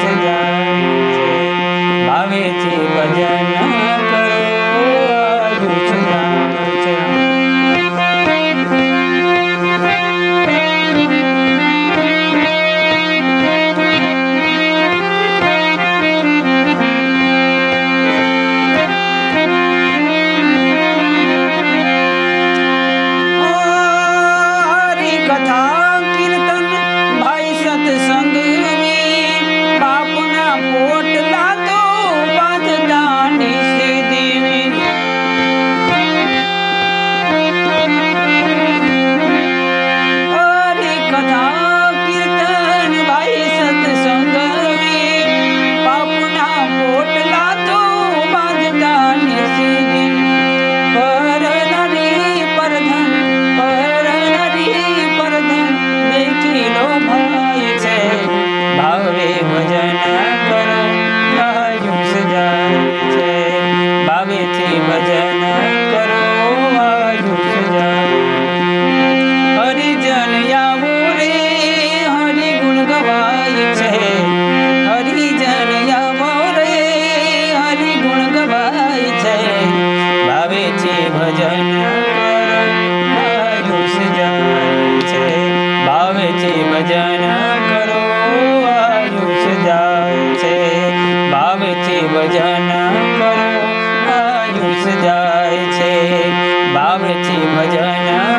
સજાયું છે ભાવે ભજન. भजन करो। જાય છે. બાવથી ભજન